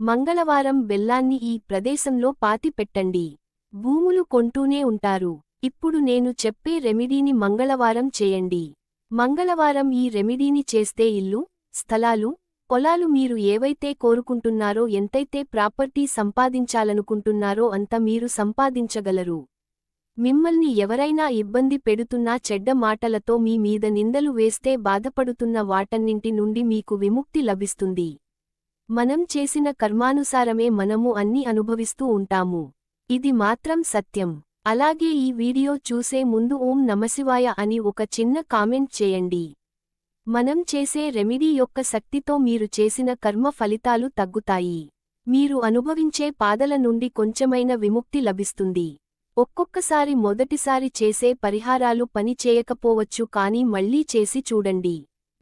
మంగళవారం బెల్లాన్ని ఈ ప్రదేశంలో పాతి పెట్టండి. భూములు కొంటూనే ఉంటారు. ఇప్పుడు నేను చెప్పే రెమిడీని మంగళవారం చేయండి. మంగళవారం ఈ రెమిడీని చేస్తే ఇల్లు స్థలాలు పొలాలు మీరు ఏవైతే కోరుకుంటున్నారో ఎంతైతే ప్రాపర్టీ సంపాదించాలనుకుంటున్నారో అంత మీరు సంపాదించగలరు. మిమ్మల్ని ఎవరైనా ఇబ్బంది పెడుతున్నా చెడ్డ మాటలతో మీ మీద నిందలు వేస్తే బాధపడుతున్న వాటన్నింటి నుండి మీకు విముక్తి లభిస్తుంది. మనం చేసిన కర్మానుసారమే మనము అన్ని అనుభవిస్తూ ఉంటాము. ఇది మాత్రం సత్యం. అలాగే ఈ వీడియో చూసే ముందు ఓం నమశివాయ అని ఒక చిన్న కామెంట్ చేయండి. మనం చేసే రెమిడీ యొక్క శక్తితో మీరు చేసిన కర్మ ఫలితాలు తగ్గుతాయి. మీరు అనుభవించే పాదల నుండి కొంచెమైన విముక్తి లభిస్తుంది. ఒక్కొక్కసారి మొదటిసారి చేసే పరిహారాలు పని చేయకపోవచ్చు కానీ మళ్ళీ చేసి చూడండి.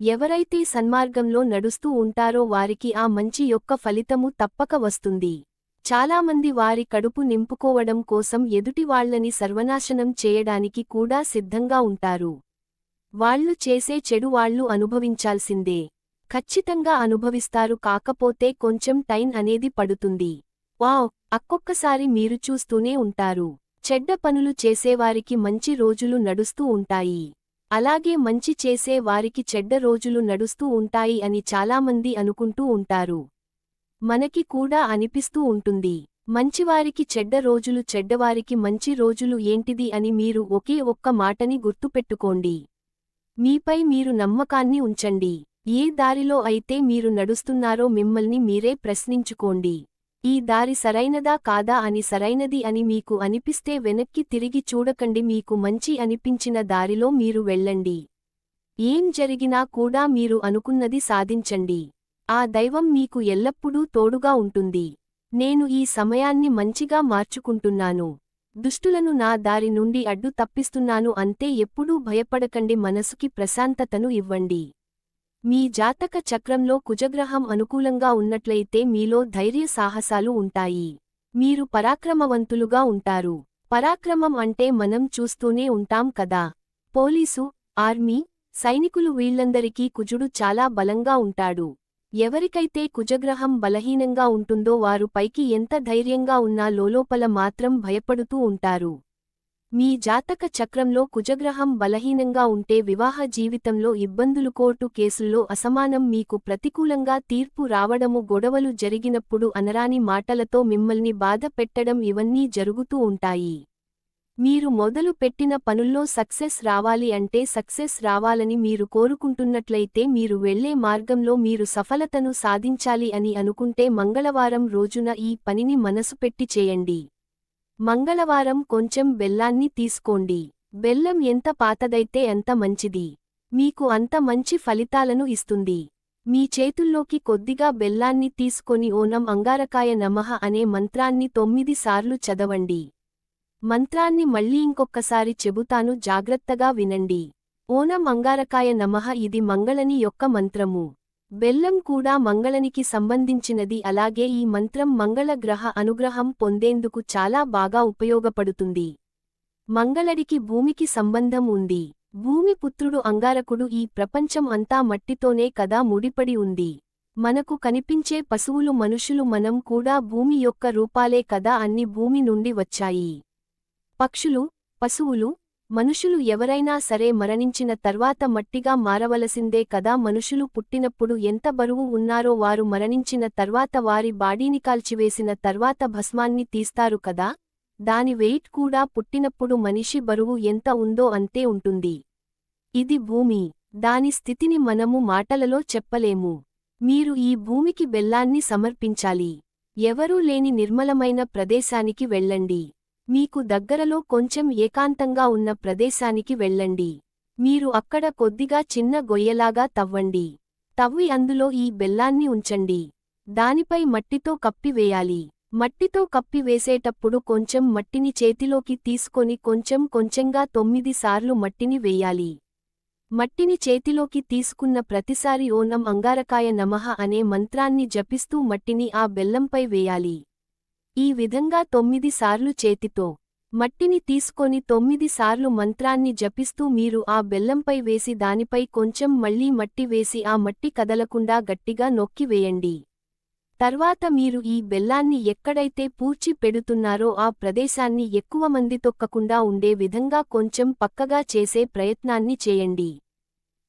ఎవరైతే సన్మార్గంలో నడుస్తూ ఉంటారో వారికి ఆ మంచి యొక్క ఫలితము తప్పక వస్తుంది. చాలామంది వారి కడుపు నింపుకోవడం కోసం ఎదుటివాళ్ళని సర్వనాశనం చేయడానికి కూడా సిద్ధంగా ఉంటారు. వాళ్ళు చేసే చెడు వాళ్ళు అనుభవించాల్సిందే. ఖచ్చితంగా అనుభవిస్తారు కాకపోతే కొంచెం టైం అనేది పడుతుంది. వావ్! అక్కొక్కసారి మీరు చూస్తూనే ఉంటారు. చెడ్డ పనులు చేసేవారికి మంచి రోజులు నడుస్తూ ఉంటాయి. అలాగే మంచి చేసే వారికి చెడ్డ రోజులు నడుస్తూ ఉంటాయి అని చాలామంది అనుకుంటూ ఉంటారు. మనకి కూడా అనిపిస్తూ ఉంటుంది. మంచివారికి చెడ్డ రోజులు చెడ్డవారికి మంచి రోజులు ఏంటిది అని మీరు ఒకే ఒక్క మాటని గుర్తుపెట్టుకోండి. మీపై మీరు నమ్మకాన్ని ఉంచండి. ఏ దారిలో అయితే మీరు నడుస్తున్నారో మిమ్మల్ని మీరే ప్రశ్నించుకోండి. ఈ దారి సరైనదా కాదా అని సరైనది అని మీకు అనిపిస్తే వెనక్కి తిరిగి చూడకండి. మీకు మంచి అనిపించిన దారిలో మీరు వెళ్ళండి. ఏం జరిగినా కూడా మీరు అనుకున్నది సాధించండి. ఆ దైవం మీకు ఎల్లప్పుడూ తోడుగా ఉంటుంది. నేను ఈ సమయాన్ని మంచిగా మార్చుకుంటున్నాను. దుష్టులను నా దారి నుండి అడ్డు తప్పిస్తున్నాను అంతే ఎప్పుడూ భయపడకండి. మనసుకి ప్రశాంతతను ఇవ్వండి. మీ జాతక చక్రంలో కుజగ్రహం అనుకూలంగా ఉన్నట్లయితే మీలో ధైర్య సాహసాలు ఉంటాయి. మీరు పరాక్రమవంతులుగా ఉంటారు. పరాక్రమం అంటే మనం చూస్తూనే ఉంటాం కదా. పోలీసు ఆర్మీ సైనికులు వీళ్ళందరికీ కుజుడు చాలా బలంగా ఉంటాడు. ఎవరికైతే కుజగ్రహం బలహీనంగా ఉంటుందో వారు పైకి ఎంత ధైర్యంగా ఉన్నా లోలోపల మాత్రం భయపడుతూ ఉంటారు. మీ జాతక చక్రంలో కుజగ్రహం బలహీనంగా ఉంటే వివాహ జీవితంలో ఇబ్బందులు కోర్టు కేసుల్లో అసమానం మీకు ప్రతికూలంగా తీర్పు రావడము గొడవలు జరిగినప్పుడు అనరాని మాటలతో మిమ్మల్ని బాధ పెట్టడం ఇవన్నీ జరుగుతూ ఉంటాయి. మీరు మొదలు పెట్టిన పనుల్లో సక్సెస్ రావాలి అంటే సక్సెస్ రావాలని మీరు కోరుకుంటున్నట్లయితే మీరు వెళ్ళే మార్గంలో మీరు సఫలతను సాధించాలి అని అనుకుంటే మంగళవారం రోజున ఈ పనిని మనసు పెట్టి చేయండి. మంగళవారం కొంచెం బెల్లాన్ని తీసుకోండి. బెల్లం ఎంత పాతదైతే అంత మంచిది. మీకు అంత మంచి ఫలితాలను ఇస్తుంది. మీ చేతుల్లోకి కొద్దిగా బెల్లాన్ని తీసుకొని ఓనం అంగారకాయ నమః అనే మంత్రాన్ని తొమ్మిది సార్లు చదవండి. మంత్రాన్ని మళ్ళీ ఇంకొక్కసారి చెబుతాను జాగ్రత్తగా వినండి. ఓనం అంగారకాయ నమః ఇది మంగళని యొక్క మంత్రము. బెల్లం కూడా మంగళనికి సంబంధించినది. అలాగే ఈ మంత్రం మంగళ గ్రహ అనుగ్రహం పొందేందుకు చాలా బాగా ఉపయోగపడుతుంది. మంగళడికి భూమికి సంబంధం ఉంది. భూమి పుత్రుడు అంగారకుడు ఈ ప్రపంచం అంతా మట్టితోనే కదా ముడిపడి ఉంది. మనకు కనిపించే పశువులు మనుషులు మనం కూడా భూమి యొక్క రూపాలే కదా అన్ని భూమి నుండి వచ్చాయి. పక్షులు పశువులు మనుషులు ఎవరైనా సరే మరణించిన తర్వాత మట్టిగా మారవలసిందే కదా. మనుషులు పుట్టినప్పుడు ఎంత బరువు ఉన్నారో వారు మరణించిన తర్వాత వారి బాడీని కాల్చివేసిన తర్వాత భస్మాన్ని తీస్తారు కదా. దాని వెయిట్ కూడా పుట్టినప్పుడు మనిషి బరువు ఎంత ఉందో అంతే ఉంటుంది. ఇది భూమి. దాని స్థితిని మనము మాటలలో చెప్పలేము. మీరు ఈ భూమికి బెల్లాన్ని సమర్పించాలి. ఎవరూ లేని నిర్మలమైన ప్రదేశానికి వెళ్ళండి. మీకు దగ్గరలో కొంచెం ఏకాంతంగా ఉన్న ప్రదేశానికి వెళ్ళండి. మీరు అక్కడ కొద్దిగా చిన్న గొయ్యలాగా తవ్వండి. తవ్వి అందులో ఈ బెల్లాన్ని ఉంచండి. దానిపై మట్టితో కప్పివేయాలి మట్టితో కప్పివేసేటప్పుడు కొంచెం మట్టిని చేతిలోకి తీసుకొని కొంచెం కొంచెంగా తొమ్మిది సార్లు మట్టిని వేయాలి. మట్టిని చేతిలోకి తీసుకున్న ప్రతిసారి ఓనం అంగారకాయ నమః అనే మంత్రాన్ని జపిస్తూ మట్టిని ఆ బెల్లంపై వేయాలి. ఈ విధంగా తొమ్మిది సార్లు చేతితో మట్టిని తీసుకొని తొమ్మిది సార్లు మంత్రాన్ని జపిస్తూ మీరు ఆ బెల్లంపై వేసి దానిపై కొంచెం మళ్ళీ మట్టి వేసి ఆ మట్టి కదలకుండా గట్టిగా నొక్కి వేయండి. తర్వాత మీరు ఈ బెల్లాన్ని ఎక్కడైతే పూడ్చి పెడుతున్నారో ఆ ప్రదేశాన్ని ఎక్కువ మంది తొక్కకుండా ఉండే విధంగా కొంచెం పక్కగా చేసే ప్రయత్నాన్ని చేయండి.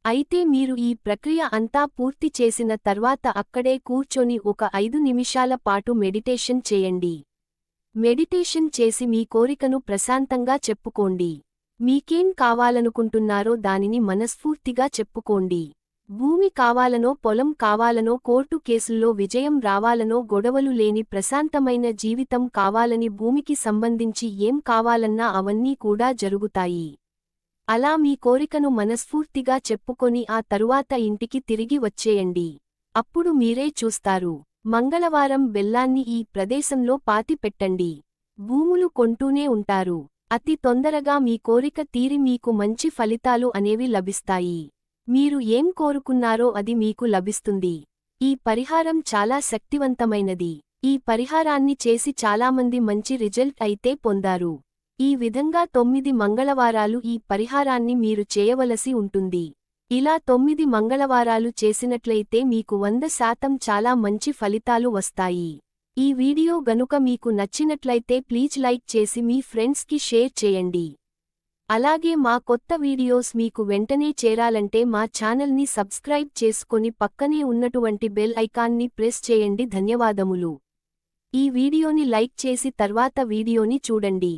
అయితే మీరు ఈ ప్రక్రియ అంతా పూర్తి చేసిన తర్వాత అక్కడే కూర్చొని ఒక ఐదు నిమిషాల పాటు మెడిటేషన్ చేయండి. మెడిటేషన్ చేసి మీ కోరికను ప్రశాంతంగా చెప్పుకోండి. మీకేం కావాలనుకుంటున్నారో దానిని మనస్ఫూర్తిగా చెప్పుకోండి. భూమి కావాలనో పొలం కావాలనో కోర్టు కేసుల్లో విజయం రావాలనో గొడవలు లేని ప్రశాంతమైన జీవితం కావాలని భూమికి సంబంధించి ఏం కావాలన్నా అవన్నీ కూడా జరుగుతాయి. అలా మీ కోరికను మనస్ఫూర్తిగా చెప్పుకొని ఆ తరువాత ఇంటికి తిరిగి వచ్చేయండి. అప్పుడు మీరే చూస్తారు. మంగళవారం బెల్లాన్ని ఈ ప్రదేశంలో పాతి పెట్టండి. భూములు కొంటూనే ఉంటారు. అతి తొందరగా మీ కోరిక తీరి మీకు మంచి ఫలితాలు అనేవి లభిస్తాయి. మీరు ఏం కోరుకున్నారో అది మీకు లభిస్తుంది. ఈ పరిహారం చాలా శక్తివంతమైనది. ఈ పరిహారాన్ని చేసి చాలామంది మంచి రిజల్ట్ అయితే పొందారు. ఈ విధంగా తొమ్మిది మంగళవారాలు ఈ పరిహారాన్ని మీరు చేయవలసి ఉంటుంది. ఇలా తొమ్మిది మంగళవారాలు చేసినట్లయితే మీకు వంద శాతం చాలా మంచి ఫలితాలు వస్తాయి. ఈ వీడియో గనుక మీకు నచ్చినట్లయితే ప్లీజ్ లైక్ చేసి మీ ఫ్రెండ్స్కి షేర్ చేయండి. అలాగే మా కొత్త వీడియోస్ మీకు వెంటనే చేరాలంటే మా ఛానల్ని సబ్స్క్రైబ్ చేసుకొని పక్కనే ఉన్నటువంటి బెల్ ఐకాన్ని ప్రెస్ చేయండి. ధన్యవాదములు. ఈ వీడియోని లైక్ చేసి తర్వాత వీడియోని చూడండి.